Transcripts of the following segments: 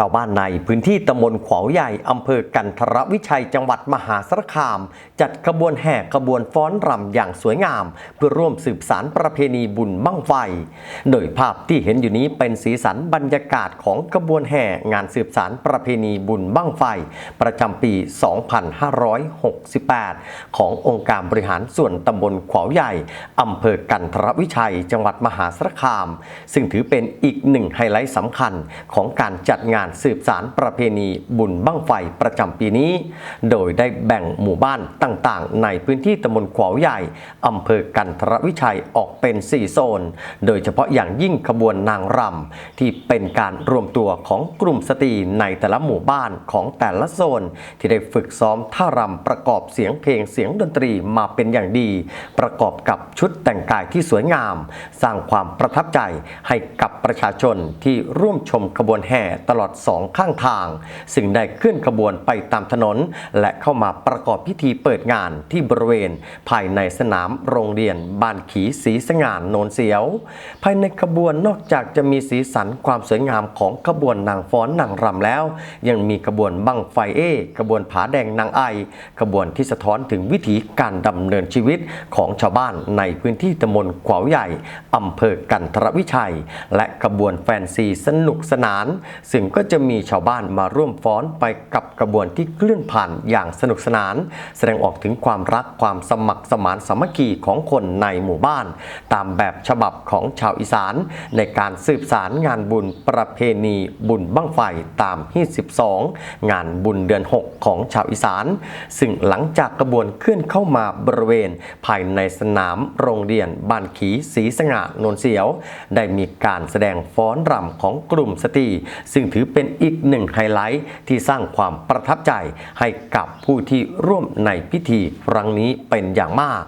ชาวบ้านในพื้นที่ตำบลขวาวใหญ่อำเภอกันทรวิชัยจังหวัดมหาสารคาม จัดขบวนแห่ขบวนฟ้อนรำอย่างสวยงาม เพื่อร่วมสืบสารประเพณีบุญบั้งไฟ โดยภาพที่เห็นอยู่นี้เป็นสีสันบรรยากาศของขบวนแห่งานสืบสารประเพณีบุญบั้งไฟ ประจำปี 2568 ขององค์การบริหารส่วนตำบลขวาวใหญ่อำเภอกันทรวิชัย จังหวัดมหาสารคาม ซึ่งถือเป็นอีกหนึ่งไฮไลท์สำคัญของการจัดงานสืบสารประเพณีบุญบั้งไฟประจำปีนี้ โดยได้แบ่งหมู่บ้านต่างๆ ในพื้นที่ตำบลขวาวใหญ่อำเภอกันทรวิชัยออกเป็น 4 โซน โดยเฉพาะอย่างยิ่งขบวนนางรำที่เป็นการรวมตัวของกลุ่มสตรีในแต่ละหมู่บ้านของแต่ละโซน ที่ได้ฝึกซ้อมท่ารำประกอบเสียงเพลงเสียงดนตรีมาเป็นอย่างดี ประกอบกับชุดแต่งกายที่สวยงาม สร้างความประทับใจให้กับประชาชนที่ร่วมชมขบวนแห่ตลอดสองข้างทางซึ่งได้ขึ้นขบวนไปตามถนน และเข้ามาประกอบพิธีเปิดงานที่บริเวณ ภายในสนามโรงเรียนบ้านขีสีสง่านโนนเสียว ภายในขบวนนอกจากจะมีสีสันความสวยงามของขบวนนางฟ้อนนางรำแล้ว ยังมีขบวนบังไฟเอขบวนผาแดงนางไอขบวนที่สะท้อนถึงวิถีการดำเนินชีวิตของชาวบ้านในพื้นที่ตำบลขวาวใหญ่อำเภอกันทรวิชัย และขบวนแฟนซีสนุกสนาน ซึ่งก็็จะมีชาวบ้านมาร่วมฟ้อนไปกับกระบวนที่เคลื่อนผ่านอย่างสนุกสนาน แสดงออกถึงความรักความสมัครสมานสามัคคีของคนในหมู่บ้าน ตามแบบฉบับของชาวอีสาน ในการสืบสารงานบุญประเพณีบุญบั้งไฟตามที่12 งานบุญเดือน 6 ของชาวอีสาน ซึ่งหลังจากกระบวนเคลื่อนเข้ามาบริเวณ ภายในสนามโรงเรียนบ้านขีสีสง่านนเสียว ได้มีการแสดงฟ้อนรำของกลุ่มสตรีซึ่งถือเป็นอีกหนึ่งไฮไลท์ที่สร้างความประทับใจให้กับผู้ที่ร่วมในพิธีครั้งนี้เป็นอย่างมาก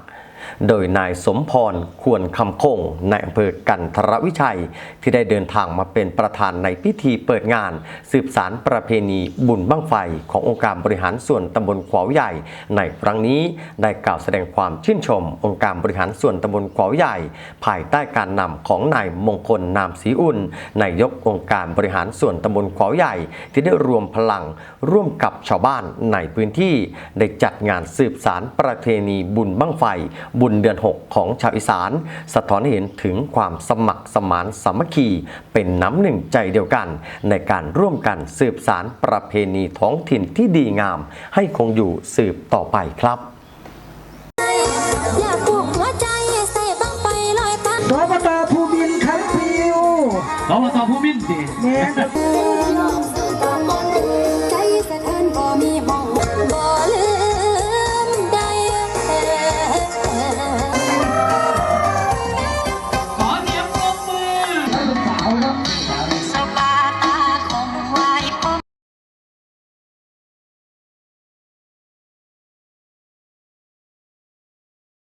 โดยนายสมพรควรคำคงในอำเภอกันทรวิชัย ที่ได้เดินทางมาเป็นประธานในพิธีเปิดงาน สืบสารประเพณีบุญบั้งไฟขององค์การบริหารส่วนตำบลขวาวใหญ่ ในครั้งนี้ได้กล่าวแสดงความชื่นชม องค์การบริหารส่วนตำบลขวาวใหญ่ ภายใต้การนำของนายมงคลนามศรีอุ่นนายกองค์การบริหารส่วนตำบลขวาวใหญ่ ที่ได้รวมพลังร่วมกับชาวบ้านในพื้นที่ ได้จัดงานสืบสารประเพณีบุญบั้งไฟบุญเดือน 6 ของชาวอีสาน สะท้อนให้เห็นถึงความสมัครสมานสามัคคี เป็นน้ำหนึ่งใจเดียวกัน ในการร่วมกันสืบสารประเพณีท้องถิ่นที่ดีงาม ให้คงอยู่สืบต่อไปครับอยากปลูกหัวใจใส่บังไฟลอยพันสอบตภูมินทร์คันฟิวสวสภูมินทร์สิเนี่ยเป็น